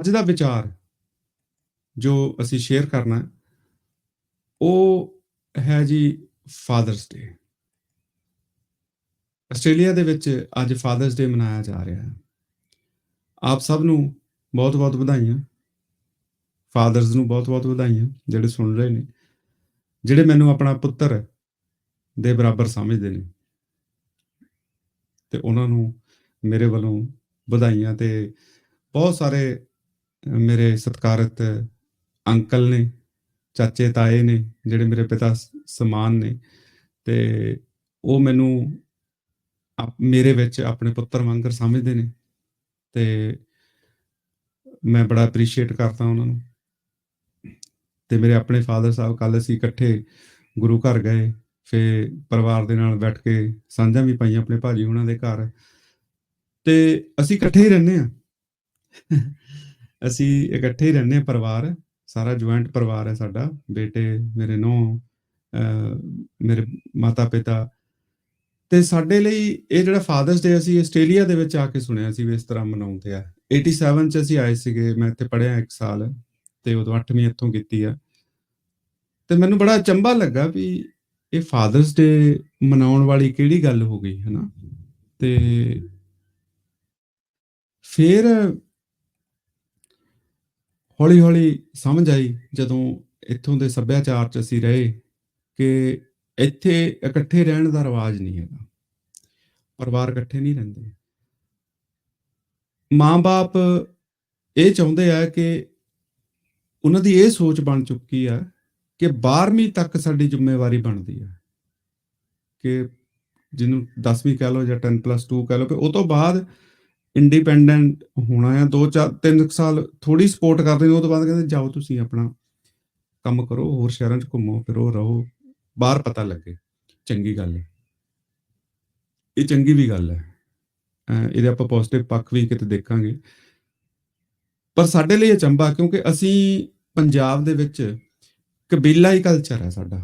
ਅੱਜ ਦਾ ਵਿਚਾਰ ਜੋ ਅਸੀਂ ਸ਼ੇਅਰ ਕਰਨਾ ਉਹ ਹੈ ਜੀ ਫਾਦਰਸ ਡੇ ਆਸਟ੍ਰੇਲੀਆ ਦੇ ਵਿੱਚ ਅੱਜ ਫਾਦਰਸ ਡੇ ਮਨਾਇਆ ਜਾ ਰਿਹਾ ਹੈ। ਆਪ ਸਭ ਨੂੰ ਬਹੁਤ-ਬਹੁਤ ਵਧਾਈਆਂ। ਫਾਦਰਸ ਨੂੰ ਬਹੁਤ-ਬਹੁਤ ਵਧਾਈਆਂ, ਜਿਹੜੇ ਸੁਣ ਰਹੇ ਨੇ, ਜਿਹੜੇ ਮੈਨੂੰ ਆਪਣਾ ਪੁੱਤਰ ਦੇ ਬਰਾਬਰ ਸਮਝਦੇ ਨੇ। ਤੇ ਉਹਨਾਂ ਨੂੰ ਮੇਰੇ ਵੱਲੋਂ ਵਧਾਈਆਂ ਤੇ ਬਹੁਤ ਸਾਰੇ ਮੇਰੇ ਸਤਿਕਾਰਤ ਅੰਕਲ ਨੇ, ਚਾਚੇ ਤਾਏ ਨੇ, ਜਿਹੜੇ ਮੇਰੇ ਪਿਤਾ ਸਮਾਨ ਨੇ ਤੇ ਉਹ ਮੈਨੂੰ ਮੇਰੇ ਵਿੱਚ ਆਪਣੇ ਪੁੱਤਰ ਵਾਂਗਰ ਸਮਝਦੇ ਨੇ ਤੇ ਮੈਂ ਬੜਾ ਅਪਰੀਸ਼ੀਏਟ ਕਰਦਾ ਉਹਨਾਂ ਨੂੰ। ਤੇ ਮੇਰੇ ਆਪਣੇ ਫਾਦਰ ਸਾਹਿਬ ਕੱਲ ਅਸੀਂ ਇਕੱਠੇ ਗੁਰੂ ਘਰ ਗਏ, ਫਿਰ ਪਰਿਵਾਰ ਦੇ ਨਾਲ ਬੈਠ ਕੇ ਸਾਂਝਾਂ ਵੀ ਪਾਈਆਂ ਆਪਣੇ ਭਾਜੀ ਉਹਨਾਂ ਦੇ ਘਰ ਤੇ ਅਸੀਂ ਇਕੱਠੇ ਹੀ ਰਹਿੰਦੇ ਆ ਅਸੀਂ ਇਕੱਠੇ ਹੀ ਰਹਿੰਦੇ ਆ ਪਰਿਵਾਰ, ਸਾਰਾ ਜੁਆਇੰਟ ਪਰਿਵਾਰ ਹੈ ਸਾਡਾ, ਬੇਟੇ, ਮੇਰੇ ਨੌ ਮੇਰੇ ਮਾਤਾ ਪਿਤਾ। ਤੇ ਸਾਡੇ ਲਈ ਇਹ ਜਿਹੜਾ ਫਾਦਰਸ ਡੇ ਅਸੀਂ ਆਸਟ੍ਰੇਲੀਆ ਦੇ ਵਿੱਚ ਆ ਕੇ ਸੁਣਿਆ ਸੀ ਵੀ ਇਸ ਤਰ੍ਹਾਂ ਮਨਾਉਂਦੇ ਆ। 87 ਚ ਅਸੀਂ ਆਏ ਸੀਗੇ, ਮੈਂ ਇੱਥੇ ਪੜ੍ਹਿਆ ਇੱਕ ਸਾਲ, ਤੇ ਉਦੋਂ 8ਵੀਂ ਇੱਥੋਂ ਕੀਤੀ ਆ। ਤੇ ਮੈਨੂੰ ਬੜਾ ਚੰਬਾ ਲੱਗਾ ਵੀ ਇਹ ਫਾਦਰਸ ਡੇ ਮਨਾਉਣ ਵਾਲੀ ਕਿਹੜੀ ਗੱਲ ਹੋ ਗਈ, ਹਨਾ? ਤੇ ਫਿਰ ਹੌਲੀ ਹੌਲੀ ਸਮਝ ਆਈ ਜਦੋਂ ਇੱਥੋਂ ਦੇ ਸੱਭਿਆਚਾਰ ਚ ਅਸੀਂ ਰਹੇ ਕਿ ਇੱਥੇ ਇਕੱਠੇ ਰਹਿਣ ਦਾ ਰਿਵਾਜ ਨਹੀਂ ਹੈਗਾ। ਪਰਿਵਾਰ ਇਕੱਠੇ ਨਹੀਂ ਰਹਿੰਦੇ। ਮਾਂ-ਬਾਪ ਇਹ ਚਾਹੁੰਦੇ ਆ ਕਿ ਉਹਨਾਂ ਦੀ ਇਹ ਸੋਚ ਬਣ ਚੁੱਕੀ ਆ ਕਿ 12ਵੀਂ ਤੱਕ ਸਾਡੀ ਜ਼ਿੰਮੇਵਾਰੀ ਬਣਦੀ ਆ। ਕਿ ਜਿਹਨੂੰ 10ਵੀਂ ਕਹਿ ਲਓ ਜਾਂ 10+2 ਕਹਿ ਲਓ ਕਿ ਉਹ ਤੋਂ ਬਾਅਦ ਇੰਡੀਪੈਂਡੈਂਟ ਹੋਣਾ ਆ 2 4 3 ਸਾਲ ਥੋੜੀ ਸਪੋਰਟ ਕਰਦੇ ਨੇ, ਉਹ ਤੋਂ ਬਾਅਦ ਕਹਿੰਦੇ ਜਾਓ ਤੁਸੀਂ ਆਪਣਾ ਕੰਮ ਕਰੋ, ਹੋਰ ਸ਼ਹਿਰਾਂ 'ਚ ਘੁੰਮੋ, ਫਿਰੋ, ਰਹੋ, ਬਾਹਰ ਪਤਾ ਲੱਗੇ, ਚੰਗੀ ਗੱਲ ਹੈ। ਇਹ ਚੰਗੀ ਵੀ ਗੱਲ ਹੈ। ਇਹਦੇ ਆਪਾਂ ਪੋਜ਼ਿਟਿਵ ਪੱਖ ਵੀ ਕਿਤੇ ਦੇਖਾਂਗੇ। ਪਰ ਸਾਡੇ ਲਈ ਅਚੰਭਾ ਕਿਉਂਕਿ ਅਸੀਂ ਪੰਜਾਬ ਦੇ ਵਿੱਚ ਕਬੀਲਾਈ ਕਲਚਰ ਹੈ ਸਾਡਾ।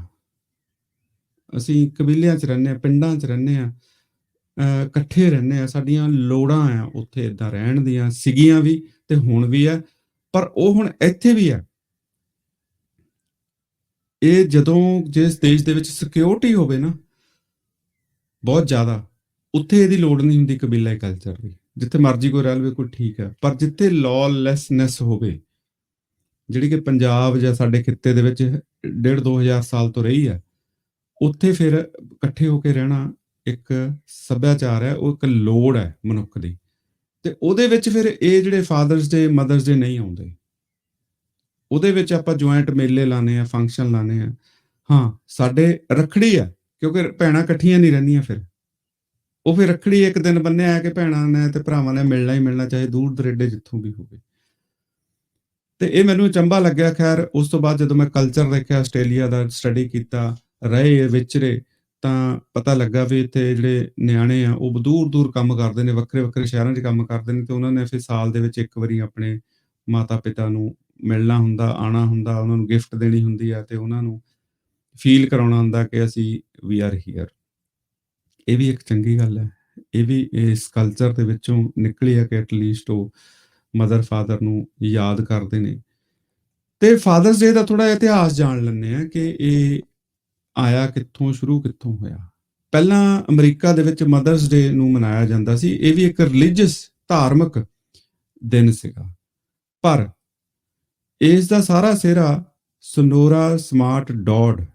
ਅਸੀਂ ਕਬੀਲਿਆਂ 'ਚ ਰਹਿੰਦੇ ਆ ਪਿੰਡਾਂ 'ਚ ਰਹਿੰਦੇ ਆ ਇਕੱਠੇ ਰਹਿੰਦੇ ਆ, ਸਾਡੀਆਂ ਲੋੜਾਂ ਆ ਉੱਥੇ ਇਦਾਂ ਰਹਿਣ ਦੀਆਂ, ਸੀਗੀਆਂ ਵੀ ਤੇ ਹੁਣ ਵੀ ਆ, ਪਰ ਉਹ ਹੁਣ ਇੱਥੇ ਵੀ ਆ। ਇਹ ਜਦੋਂ ਜਿਸ ਦੇਸ਼ ਦੇ ਵਿੱਚ ਸਿਕਿਉਰਿਟੀ ਹੋਵੇ ਨਾ, ਬਹੁਤ ਜ਼ਿਆਦਾ, ਉੱਥੇ ਇਹਦੀ ਲੋੜ ਨਹੀਂ ਹੁੰਦੀ ਕਬੀਲਾਈ ਕਲਚਰ ਦੀ, ਜਿੱਥੇ ਮਰਜ਼ੀ ਕੋਈ ਰਹਿ ਲਵੇ, ਕੋਈ ਠੀਕ ਹੈ ਪਰ ਜਿੱਥੇ ਲੌਲੈਸਨੈਸ ਹੋਵੇ, ਜਿਹੜੀ ਕਿ ਪੰਜਾਬ ਜਾਂ ਸਾਡੇ ਖਿੱਤੇ ਦੇ ਵਿੱਚ ਡੇਢ 2000 ਸਾਲ ਤੋਂ ਰਹੀ ਹੈ ਉੱਥੇ ਫਿਰ ਇਕੱਠੇ ਹੋ ਕੇ ਰਹਿਣਾ ਇੱਕ ਸੱਭਿਆਚਾਰ ਹੈ, ਉਹ ਇੱਕ ਲੋੜ ਹੈ ਮਨੁੱਖ ਦੀ। ਤੇ ਉਹਦੇ ਵਿੱਚ ਫਿਰ ਇਹ ਜਿਹੜੇ ਫਾਦਰਸ ਡੇ ਮਦਰਸ ਡੇ ਨਹੀਂ ਆਉਂਦੇ। ਉਹਦੇ ਵਿੱਚ ਆਪਾਂ ਜੁਆਇੰਟ ਮੇਲੇ ਲਾਣੇ ਆ ਫੰਕਸ਼ਨ ਲਾਣੇ ਆ ਹਾਂ, ਸਾਡੇ ਰਖੜੀ ਆ ਕਿਉਂਕਿ ਭੈਣਾਂ ਇਕੱਠੀਆਂ ਨਹੀਂ ਰਹਿੰਦੀਆਂ ਫਿਰ। ਉਹ ਫਿਰ ਰਖੜੀ ਇੱਕ ਦਿਨ ਬੰਨਿਆ ਹੈ ਕਿ ਭੈਣਾਂ ਨੇ ਤੇ ਭਰਾਵਾਂ ਨੇ ਮਿਲਣਾ ਹੀ ਮਿਲਣਾ, ਚਾਹੇ ਦੂਰ ਦਰੇਡੇ ਜਿੱਥੋਂ ਵੀ ਹੋਵੇ। ਤੇ ਇਹ ਮੈਨੂੰ ਚੰਬਾ ਲੱਗਿਆ, ਖੈਰ, ਉਸ ਤੋਂ ਬਾਅਦ ਜਦੋਂ ਮੈਂ ਕਲਚਰ ਦੇਖਿਆ, ਆਸਟ੍ਰੇਲੀਆ ਦਾ ਸਟੱਡੀ ਕੀਤਾ, ਰਹੇ, ਵਿਚਰੇ ਤਾਂ ਪਤਾ ਲੱਗਾ ਵੀ ਇੱਥੇ ਜਿਹੜੇ ਨਿਆਣੇ ਆ, ਉਹ ਦੂਰ ਦੂਰ ਕੰਮ ਕਰਦੇ ਨੇ ਵੱਖਰੇ ਵੱਖਰੇ ਸ਼ਹਿਰਾਂ 'ਚ ਕੰਮ ਕਰਦੇ ਨੇ ਤੇ ਉਹਨਾਂ ਨੇ ਫਿਰ ਸਾਲ ਦੇ ਵਿੱਚ ਇੱਕ ਵਾਰੀ ਆਪਣੇ ਮਾਤਾ ਪਿਤਾ ਨੂੰ ਮਿਲਣਾ ਹੁੰਦਾ ਆਣਾ ਹੁੰਦਾ, ਉਹਨਾਂ ਨੂੰ ਗਿਫਟ ਦੇਣੀ ਹੁੰਦੀ ਆ ਤੇ ਉਹਨਾਂ ਨੂੰ ਫੀਲ ਕਰਾਉਣਾ ਹੁੰਦਾ ਕਿ ਅਸੀਂ ਵੀ ਆਰ ਹੇਅਰ ਇਹ ਵੀ ਇੱਕ ਚੰਗੀ ਗੱਲ ਹੈ। ਇਹ ਵੀ ਇਸ ਕਲਚਰ ਦੇ ਵਿੱਚੋਂ ਨਿਕਲੀ ਆ ਕਿ ਐਟਲੀਸਟ ਉਹ ਮਦਰ ਫਾਦਰ ਨੂੰ ਯਾਦ ਕਰਦੇ ਨੇ। ਤੇ ਫਾਦਰਸ ਡੇ ਦਾ ਥੋੜਾ ਇਤਿਹਾਸ ਜਾਣ ਲੈਂਦੇ ਆ ਕਿ ਇਹ ਆਇਆ ਕਿੱਥੋਂ, ਸ਼ੁਰੂ ਕਿੱਥੋਂ ਹੋਇਆ? ਪਹਿਲਾਂ ਅਮਰੀਕਾ ਦੇ ਵਿੱਚ ਮਦਰਸ ਡੇ ਨੂੰ ਮਨਾਇਆ ਜਾਂਦਾ ਸੀ। ਇਹ ਵੀ ਇੱਕ ਰਿਲੀਜੀਅਸ ਧਾਰਮਿਕ ਦਿਨ ਸੀਗਾ। ਪਰ ਇਸ ਦਾ ਸਾਰਾ ਸਿਹਰਾ ਸਨੋਰਾ ਸਮਾਰਟ ਡੌਡ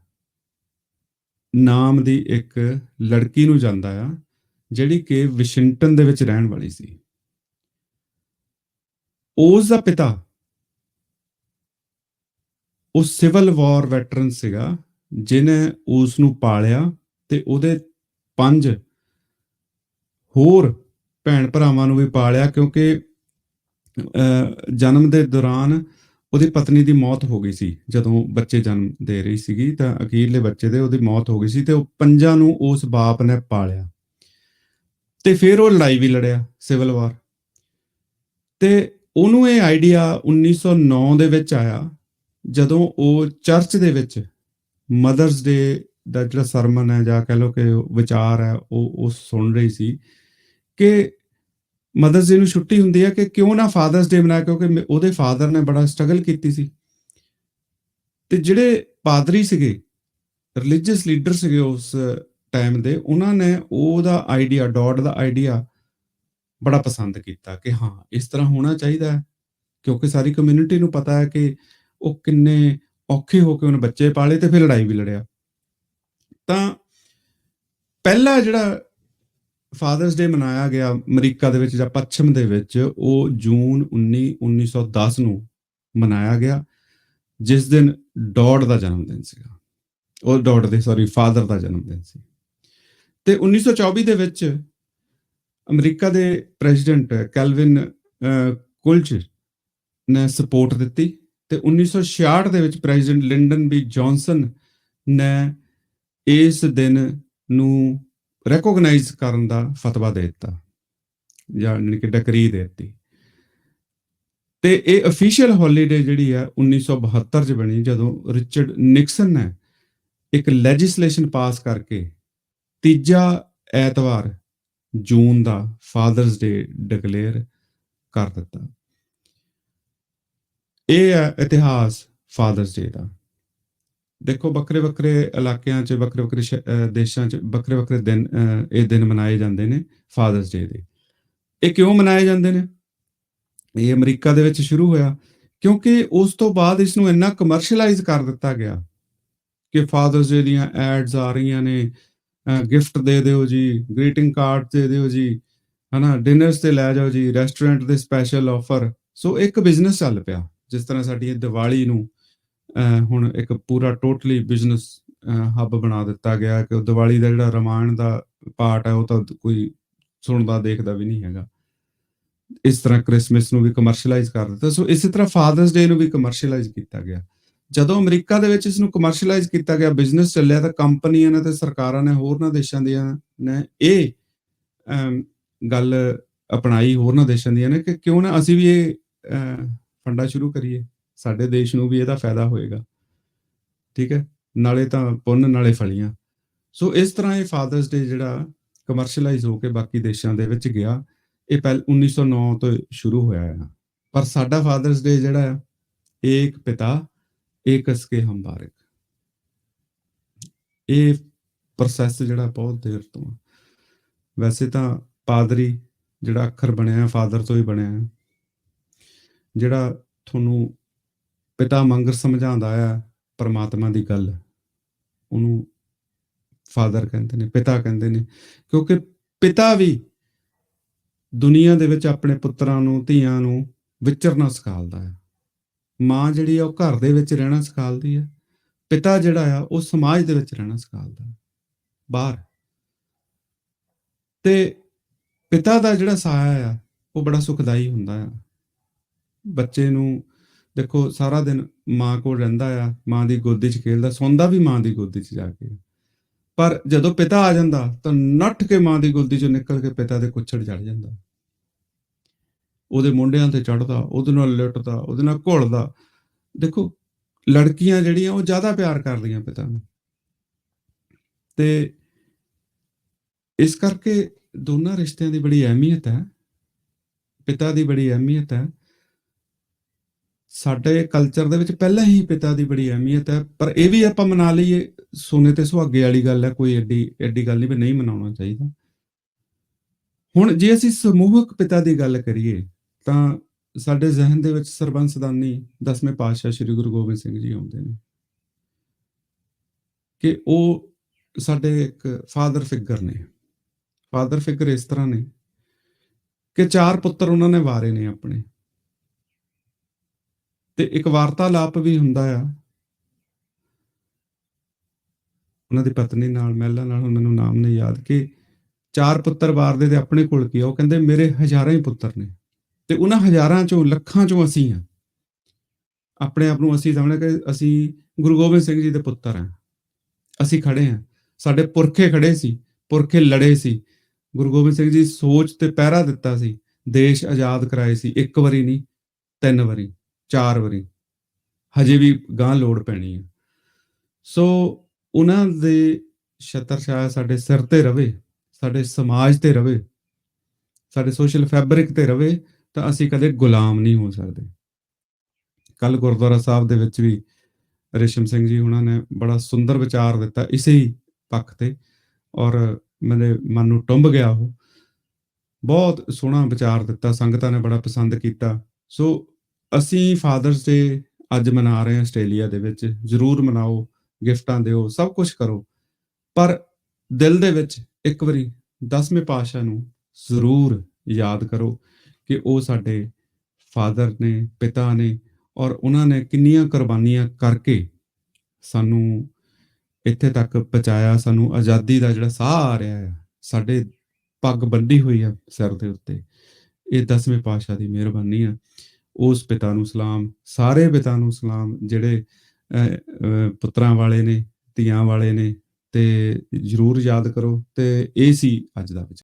ਨਾਮ ਦੀ ਇੱਕ ਲੜਕੀ ਨੂੰ ਜਾਂਦਾ ਆ, ਜਿਹੜੀ ਕਿ ਵਾਸ਼ਿੰਗਟਨ ਦੇ ਵਿੱਚ ਰਹਿਣ ਵਾਲੀ ਸੀ। ਉਸ ਦਾ ਪਿਤਾ, ਉਹ ਸਿਵਲ ਵਾਰ ਵੈਟਰਨ ਸੀਗਾ। ਜਿਨੇ ਉਸ ਨੂੰ ਪਾਲਿਆ ਤੇ ਉਹਦੇ ਪੰਜ ਹੋਰ ਭੈਣ ਭਰਾਵਾਂ ਨੂੰ ਵੀ ਪਾਲਿਆ ਕਿਉਂਕਿ ਜਨਮ ਦੇ ਦੌਰਾਨ ਉਹਦੀ ਪਤਨੀ ਦੀ ਮੌਤ ਹੋ ਗਈ ਸੀ। ਜਦੋਂ ਬੱਚੇ ਜਨਮ ਦੇ ਰਹੀ ਸੀਗੀ ਤਾਂ ਅਖੀਰਲੇ ਬੱਚੇ ਦੇ ਉਹਦੀ ਮੌਤ ਹੋ ਗਈ ਸੀ ਤੇ ਉਹ ਪੰਜਾਂ ਨੂੰ ਉਸ ਬਾਪ ਨੇ ਪਾਲਿਆ। ਤੇ ਫਿਰ ਉਹ ਲੜਾਈ ਵੀ ਲੜਿਆ, ਸਿਵਲ ਵਾਰ। ਤੇ ਉਹਨੂੰ ਇਹ ਆਈਡੀਆ 1909 ਦੇ ਵਿੱਚ ਆਇਆ, ਜਦੋਂ ਉਹ ਚਰਚ ਦੇ ਵਿੱਚ ਮਦਰਸ ਡੇ ਦਾ ਜਿਹੜਾ ਸਰਮਨ ਹੈ ਜਾਂ ਕਹ ਲਓ ਕਿ ਵਿਚਾਰ ਹੈ, ਉਹ ਉਹ ਸੁਣ ਰਹੀ ਸੀ ਕਿ ਮਦਰਸ ਡੇ ਨੂੰ ਛੁੱਟੀ ਹੁੰਦੀ ਹੈ ਕਿ ਕਿਉਂ ਨਾ ਫਾਦਰਸ ਡੇ ਮਨਾਇਆ, ਕਿਉਂਕਿ ਉਹਦੇ ਫਾਦਰ ਨੇ ਬੜਾ ਸਟਰਗਲ ਕੀਤੀ ਸੀ। ਤੇ ਜਿਹੜੇ ਪਾਦਰੀ ਸੀਗੇ ਰਿਲੀਜੀਅਸ ਲੀਡਰ ਸੀਗੇ ਉਸ ਟਾਈਮ ਦੇ, ਉਹਨਾਂ ਨੇ ਉਹਦਾ ਆਈਡੀਆ ਡੌਟ ਦਾ ਆਈਡੀਆ ਬੜਾ ਪਸੰਦ ਕੀਤਾ ਕਿ ਹਾਂ, ਇਸ ਤਰ੍ਹਾਂ ਹੋਣਾ ਚਾਹੀਦਾ ਹੈ, ਕਿਉਂਕਿ ਸਾਰੀ ਕਮਿਊਨਿਟੀ ਨੂੰ ਪਤਾ ਹੈ ਕਿ ਉਹ ਕਿੰਨੇ ਔਖੇ ਹੋ ਕੇ ਉਹਨੇ ਬੱਚੇ ਪਾਲੇ ਤੇ ਫਿਰ ਲੜਾਈ ਵੀ ਲੜਿਆ। ਤਾਂ ਪਹਿਲਾ ਜਿਹੜਾ ਫਾਦਰਸ ਡੇ ਮਨਾਇਆ ਗਿਆ ਅਮਰੀਕਾ ਦੇ ਵਿੱਚ ਜਾਂ ਪੱਛਮ ਦੇ ਵਿੱਚ, ਉਹ ਜੂਨ 19 1910 ਨੂੰ ਮਨਾਇਆ ਗਿਆ, ਜਿਸ ਦਿਨ ਡੌਡ ਦਾ ਜਨਮ ਦਿਨ ਸੀਗਾ। ਉਹ ਡੌਡ ਦੇ ਸੌਰੀ ਫਾਦਰ ਦਾ ਜਨਮ ਦਿਨ ਸੀ। ਤੇ 1924 ਦੇ ਵਿੱਚ ਅਮਰੀਕਾ ਦੇ ਪ੍ਰੈਜ਼ੀਡੈਂਟ ਕੈਲਵਿਨ ਕੁਲਚ ਨੇ ਸਪੋਰਟ ਦਿੱਤੀ। ਤੇ 1966 ਦੇ ਵਿੱਚ ਪ੍ਰੈਜ਼ੀਡੈਂਟ ਲਿੰਡਨ ਬੀ ਜੌਨਸਨ ਨੇ ਇਸ ਦਿਨ ਨੂੰ ਰੈਕੋਗਨਾਈਜ਼ ਕਰਨ ਦਾ ਫਤਵਾ ਦੇ ਦਿੱਤਾ, ਜਾਂ ਯਾਨੀ ਕਿ ਡਿਕਰੀ ਦੇ ਦਿੱਤੀ। ਤੇ ਇਹ ਅਫੀਸ਼ੀਅਲ ਹੌਲੀਡੇ ਜਿਹੜੀ ਹੈ 1972 ਚ ਬਣੀ, ਜਦੋਂ ਰਿਚਰਡ ਨਿਕਸਨ ਨੇ ਇੱਕ ਲੈਜਿਸਲੇਸ਼ਨ ਪਾਸ ਕਰਕੇ ਤੀਜਾ ਐਤਵਾਰ ਜੂਨ ਦਾ ਫਾਦਰਸ ਡੇ ਡਿਕਲੇਅਰ ਕਰ ਦਿੱਤਾ। ਇਹ ਹੈ ਇਤਿਹਾਸ ਫਾਦਰਸ ਡੇ ਦਾ। ਦੇਖੋ, ਵੱਖਰੇ ਵੱਖਰੇ ਇਲਾਕਿਆਂ 'ਚ, ਵੱਖਰੇ ਵੱਖਰੇ ਸ਼- ਦੇਸ਼ਾਂ 'ਚ, ਵੱਖਰੇ ਵੱਖਰੇ ਦਿਨ ਇਹ ਦਿਨ ਮਨਾਏ ਜਾਂਦੇ ਨੇ ਫਾਦਰਸ ਡੇ ਦੇ। ਇਹ ਕਿਉਂ ਮਨਾਏ ਜਾਂਦੇ ਨੇ? ਇਹ ਅਮਰੀਕਾ ਦੇ ਵਿੱਚ ਸ਼ੁਰੂ ਹੋਇਆ ਕਿਉਂਕਿ ਉਸ ਤੋਂ ਬਾਅਦ ਇਸ ਨੂੰ ਇੰਨਾ ਕਮਰਸ਼ੀਅਲਾਈਜ਼ ਕਰ ਦਿੱਤਾ ਗਿਆ ਕਿ ਫਾਦਰਸ ਡੇ ਦੀਆਂ ਐਡਸ ਆ ਰਹੀਆਂ ਨੇ। ਗਿਫਟ ਦੇ ਦਿਓ ਜੀ ਗ੍ਰੀਟਿੰਗ ਕਾਰਡ ਦੇ ਦਿਓ ਜੀ, ਹਨਾ ਡਿਨਰਸ ਤੇ ਲੈ ਜਾਓ ਜੀ ਰੈਸਟੋਰੈਂਟ ਦੇ ਸਪੈਸ਼ਲ ਆਫਰ ਸੋ ਇੱਕ ਬਿਜ਼ਨਸ ਚੱਲ ਪਿਆ। ਜਿਸ ਤਰ੍ਹਾਂ ਸਾਡੀ ਇਹ ਦੀਵਾਲੀ ਨੂੰ ਹੁਣ ਇੱਕ ਪੂਰਾ ਟੋਟਲੀ ਬਿਜ਼ਨਸ ਹੱਬ ਬਣਾ ਦਿੱਤਾ ਗਿਆ ਕਿ ਉਹ ਦੀਵਾਲੀ ਦਾ ਜਿਹੜਾ ਰਮਾਇਣ ਦਾ ਪਾਰਟ ਹੈ ਉਹ ਤਾਂ ਕੋਈ ਸੁਣਦਾ, ਦੇਖਦਾ ਵੀ ਨਹੀਂ ਹੈਗਾ। ਇਸ ਤਰ੍ਹਾਂ ਕ੍ਰਿਸਮਸ ਨੂੰ ਵੀ ਕਮਰਸ਼ੀਅਲਾਈਜ਼ ਕਰ ਦਿੱਤਾ। ਸੋ ਇਸੇ ਤਰ੍ਹਾਂ ਫਾਦਰਸ ਡੇ ਨੂੰ ਵੀ ਕਮਰਸ਼ੀਅਲਾਈਜ਼ ਕੀਤਾ ਗਿਆ। ਜਦੋਂ ਅਮਰੀਕਾ ਦੇ ਵਿੱਚ ਇਸ ਨੂੰ ਕਮਰਸ਼ੀਅਲਾਈਜ਼ ਕੀਤਾ ਗਿਆ ਬਿਜ਼ਨਸ ਚੱਲਿਆ, ਤਾਂ ਕੰਪਨੀਆਂ ਨੇ ਤੇ ਸਰਕਾਰਾਂ ਨੇ, ਹੋਰਨਾਂ ਦੇਸ਼ਾਂ ਦੀਆਂ ਨੇ ਇਹ ਗੱਲ ਅਪਣਾਈ, ਹੋਰਨਾਂ ਦੇਸ਼ਾਂ ਦੀਆਂ ਨੇ ਕਿ ਕਿਉਂ ਨਾ ਅਸੀਂ ਵੀ ਇਹ ਫੰਡਾ ਸ਼ੁਰੂ ਕਰੀਏ। ਸਾਡੇ ਦੇਸ਼ ਨੂੰ ਵੀ ਇਹਦਾ ਫਾਇਦਾ ਹੋਏਗਾ। ਠੀਕ ਹੈ? ਨਾਲੇ ਤਾਂ ਪੁੰਨ, ਨਾਲੇ ਫਲੀਆਂ। ਸੋ ਇਸ ਤਰ੍ਹਾਂ ਇਹ ਫਾਦਰਸ ਡੇ ਜਿਹੜਾ ਕਮਰਸ਼ੀਅਲਾਈਜ਼ ਹੋ ਕੇ ਬਾਕੀ ਦੇਸ਼ਾਂ ਦੇ ਵਿੱਚ ਗਿਆ, ਇਹ ਪਹਿਲ 1909 ਤੋਂ ਸ਼ੁਰੂ ਹੋਇਆ ਹੈ ਪਰ ਸਾਡਾ ਫਾਦਰਸ ਡੇ ਜਿਹੜਾ ਹੈ ਇੱਕ ਪਿਤਾ ਇੱਕ ਅਸਕੇ ਹੰਬਾਰਕ। ਇਹ ਪ੍ਰੋਸੈਸ ਜਿਹੜਾ ਬਹੁਤ ਦੇਰ ਤੋਂ ਵੈਸੇ ਤਾਂ ਪਾਦਰੀ ਜਿਹੜਾ ਅੱਖਰ ਬਣਿਆ ਫਾਦਰ ਤੋਂ ਹੀ ਬਣਿਆ ਹੈ ਜਿਹੜਾ ਤੁਹਾਨੂੰ ਪਿਤਾ ਮੰਗਰ ਸਮਝਾਉਂਦਾ ਆ ਪਰਮਾਤਮਾ ਦੀ ਗੱਲ, ਉਹਨੂੰ ਫਾਦਰ ਕਹਿੰਦੇ ਨੇ, ਪਿਤਾ ਕਹਿੰਦੇ ਨੇ, ਕਿਉਂਕਿ ਪਿਤਾ ਵੀ ਦੁਨੀਆ ਦੇ ਵਿੱਚ ਆਪਣੇ ਪੁੱਤਰਾਂ ਨੂੰ, ਧੀਆਂ ਨੂੰ ਵਿਚਰਨਾ ਸਿਖਾਲਦਾ ਹੈ ਮਾਂ ਜਿਹੜੀ ਆ ਉਹ ਘਰ ਦੇ ਵਿੱਚ ਰਹਿਣਾ ਸਿਖਾਲਦੀ ਹੈ ਪਿਤਾ ਜਿਹੜਾ ਆ ਉਹ ਸਮਾਜ ਦੇ ਵਿੱਚ ਰਹਿਣਾ ਸਿਖਾਲਦਾ ਹੈ ਬਾਹਰ। ਤੇ ਪਿਤਾ ਦਾ ਜਿਹੜਾ ਸਾਇਆ ਆ, ਉਹ ਬੜਾ ਸੁਖਦਾਈ ਹੁੰਦਾ ਆ। ਬੱਚੇ ਨੂੰ, ਦੇਖੋ ਸਾਰਾ ਦਿਨ ਮਾਂ ਕੋਲ ਰਹਿੰਦਾ ਆ, ਮਾਂ ਦੀ ਗੋਦੀ 'ਚ ਖੇਲਦਾ, ਸੌਂਦਾ ਵੀ ਮਾਂ ਦੀ ਗੋਦੀ 'ਚ ਜਾ ਕੇ। ਪਰ ਜਦੋਂ ਪਿਤਾ ਆ ਜਾਂਦਾ, ਤਾਂ ਨੱਠ ਕੇ ਮਾਂ ਦੀ ਗੋਦੀ 'ਚੋਂ ਨਿਕਲ ਕੇ ਪਿਤਾ ਦੇ ਕੁੱਛੜ ਚੜ ਜਾਂਦਾ। ਉਹਦੇ ਮੁੰਡਿਆਂ ਤੇ ਚੜਦਾ ਉਹਦੇ ਨਾਲ ਲੁੱਟਦਾ, ਉਹਦੇ ਨਾਲ ਘੁਲਦਾ। ਦੇਖੋ, ਲੜਕੀਆਂ ਜਿਹੜੀਆਂ, ਉਹ ਜ਼ਿਆਦਾ ਪਿਆਰ ਕਰਦੀਆਂ ਪਿਤਾ ਨੂੰ। ਤੇ ਇਸ ਕਰਕੇ ਦੋਨਾਂ ਰਿਸ਼ਤਿਆਂ ਦੀ ਬੜੀ ਅਹਿਮੀਅਤ ਹੈ, ਪਿਤਾ ਦੀ ਬੜੀ ਅਹਿਮੀਅਤ ਹੈ। ਸਾਡੇ ਕਲਚਰ ਦੇ ਵਿੱਚ ਪਹਿਲਾਂ ਹੀ ਪਿਤਾ ਦੀ ਬੜੀ ਅਹਿਮੀਅਤ ਹੈ, ਪਰ ਇਹ ਵੀ ਆਪਾਂ ਮਨਾ ਲਈਏ, ਸੋਨੇ ਤੇ ਸੁਹਾਗੇ ਵਾਲੀ ਗੱਲ ਹੈ, ਕੋਈ ਐਡੀ ਐਡੀ ਗੱਲ ਨਹੀਂ ਵੀ ਨਹੀਂ ਮਨਾਉਣਾ ਚਾਹੀਦਾ। ਹੁਣ ਜੇ ਅਸੀਂ ਸਮੂਹਕ ਪਿਤਾ ਦੀ ਗੱਲ ਕਰੀਏ, ਤਾਂ ਸਾਡੇ ਜ਼ਿਹਨ ਦੇ ਵਿੱਚ ਸਰਬੰਸਦਾਨੀ ਦਸਵੇਂ ਪਾਤਸ਼ਾਹ ਸ੍ਰੀ ਗੁਰੂ ਗੋਬਿੰਦ ਸਿੰਘ ਜੀ ਆਉਂਦੇ ਨੇ। ਕਿ ਉਹ ਸਾਡੇ ਇੱਕ ਫਾਦਰ ਫਿਗਰ ਨੇ। ਫਾਦਰ ਫਿਗਰ ਇਸ ਤਰ੍ਹਾਂ ਨੇ ਕਿ ਚਾਰ ਪੁੱਤਰ ਉਹਨਾਂ ਨੇ ਵਾਰੇ ਨੇ ਆਪਣੇ। ਤੇ ਇੱਕ ਵਾਰਤਾਲਾਪ ਵੀ ਹੁੰਦਾ ਆ। ਉਹਨਾਂ ਦੀ ਪਤਨੀ ਨਾਲ, ਮਹਿਲਾ ਨਾਲ ਉਹਨਾਂ ਨੂੰ ਨਾਮ ਨਹੀਂ ਯਾਦ ਕਿ ਚਾਰ ਪੁੱਤਰ ਵਾਰਦੇ ਤੇ ਆਪਣੇ ਕੋਲ ਕੀ ਉਹ ਕਹਿੰਦੇ, ਮੇਰੇ ਹਜ਼ਾਰਾਂ ਹੀ ਪੁੱਤਰ ਨੇ ਤੇ ਉਹਨਾਂ ਹਜ਼ਾਰਾਂ ਚੋਂ ਲੱਖਾਂ ਚੋਂ ਅਸੀਂ ਆ। ਆਪਣੇ ਆਪ ਨੂੰ ਅਸੀਂ ਸਮਝਦੇ ਕਿ ਅਸੀਂ ਗੁਰੂ ਗੋਬਿੰਦ ਸਿੰਘ ਜੀ ਦੇ ਪੁੱਤਰ ਆ। ਅਸੀਂ ਖੜੇ ਆ। ਸਾਡੇ ਪੁਰਖੇ ਖੜੇ ਸੀ, ਪੁਰਖੇ ਲੜੇ ਸੀ। ਗੁਰੂ ਗੋਬਿੰਦ ਸਿੰਘ ਜੀ ਸੋਚ ਤੇ ਪਹਿਰਾ ਦਿੱਤਾ ਸੀ। ਦੇਸ਼ ਆਜ਼ਾਦ ਕਰਾਏ ਸੀ, ਇੱਕ ਵਾਰੀ ਨਹੀਂ, ਤਿੰਨ ਵਾਰੀ। ਚਾਰ ਵਾਰੀ। ਹਜੇ ਵੀ ਗਾਂ ਲੋੜ ਪੈਣੀ ਹੈ ਸੋ ਉਹਨਾਂ ਦੇ ਛਤਰ ਛਾਇਆ ਸਾਡੇ ਸਿਰ ਤੇ ਰਵੇ, ਸਾਡੇ ਸਮਾਜ ਤੇ ਰਵੇ, ਸਾਡੇ ਸੋਸ਼ਲ ਫੈਬਰਿਕ ਤੇ ਰਵੇ, ਤਾਂ ਅਸੀਂ ਕਦੇ ਗੁਲਾਮ ਨਹੀਂ ਹੋ ਸਕਦੇ। ਕੱਲ ਗੁਰਦੁਆਰਾ ਸਾਹਿਬ ਦੇ ਵਿੱਚ ਵੀ ਰੇਸ਼ਮ ਸਿੰਘ ਜੀ ਉਹਨਾਂ ਨੇ ਬੜਾ ਸੁੰਦਰ ਵਿਚਾਰ ਦਿੱਤਾ ਇਸੇ ਪੱਖ ਤੇ, ਔਰ ਮੇਰੇ ਮਨ ਨੂੰ ਟੁੰਬ ਗਿਆ ਉਹ। ਬਹੁਤ ਸੋਹਣਾ ਵਿਚਾਰ ਦਿੱਤਾ, ਸੰਗਤਾਂ ਨੇ ਬੜਾ ਪਸੰਦ ਕੀਤਾ। ਸੋ ਅਸੀਂ ਫਾਦਰਸ ਡੇ ਅੱਜ ਮਨਾ ਰਹੇ ਹਾਂ ਆਸਟ੍ਰੇਲੀਆ ਦੇ ਵਿੱਚ, ਜ਼ਰੂਰ ਮਨਾਓ, ਗਿਫਟਾਂ ਦਿਓ, ਸਭ ਕੁਝ ਕਰੋ। ਪਰ ਦਿਲ ਦੇ ਵਿੱਚ ਇੱਕ ਵਾਰੀ 10ਵੇਂ ਪਾਤਸ਼ਾਹ ਨੂੰ ਜ਼ਰੂਰ ਯਾਦ ਕਰੋ ਕਿ ਉਹ ਸਾਡੇ ਫਾਦਰ ਨੇ, ਪਿਤਾ ਨੇ ਔਰ ਉਹਨਾਂ ਨੇ ਕਿੰਨੀਆਂ ਕੁਰਬਾਨੀਆਂ ਕਰਕੇ ਸਾਨੂੰ ਇੱਥੇ ਤੱਕ ਪਹੁੰਚਾਇਆ, ਸਾਨੂੰ ਆਜ਼ਾਦੀ ਦਾ ਜਿਹੜਾ ਸਾਹ ਆ ਰਿਹਾ ਹੈ ਸਾਡੇ ਪੱਗ ਬੰਡੀ ਹੋਈ ਹੈ ਸਿਰ ਦੇ ਉੱਤੇ। ਇਹ 10ਵੇਂ ਪਾਤਸ਼ਾਹ ਦੀ ਮਿਹਰਬਾਨੀ ਆ। ਉਸ ਪਿਤਾ ਨੂੰ ਸਲਾਮ ਸਾਰੇ ਪਿਤਾ ਨੂੰ ਸਲਾਮ ਜਿਹੜੇ ਅਹ, ਪੁੱਤਰਾਂ ਵਾਲੇ ਨੇ ਧੀਆਂ ਵਾਲੇ ਨੇ ਤੇ ਜਰੂਰ ਯਾਦ ਕਰੋ ਤੇ ਇਹ ਸੀ ਅੱਜ ਦਾ ਵਿਚਾਰ।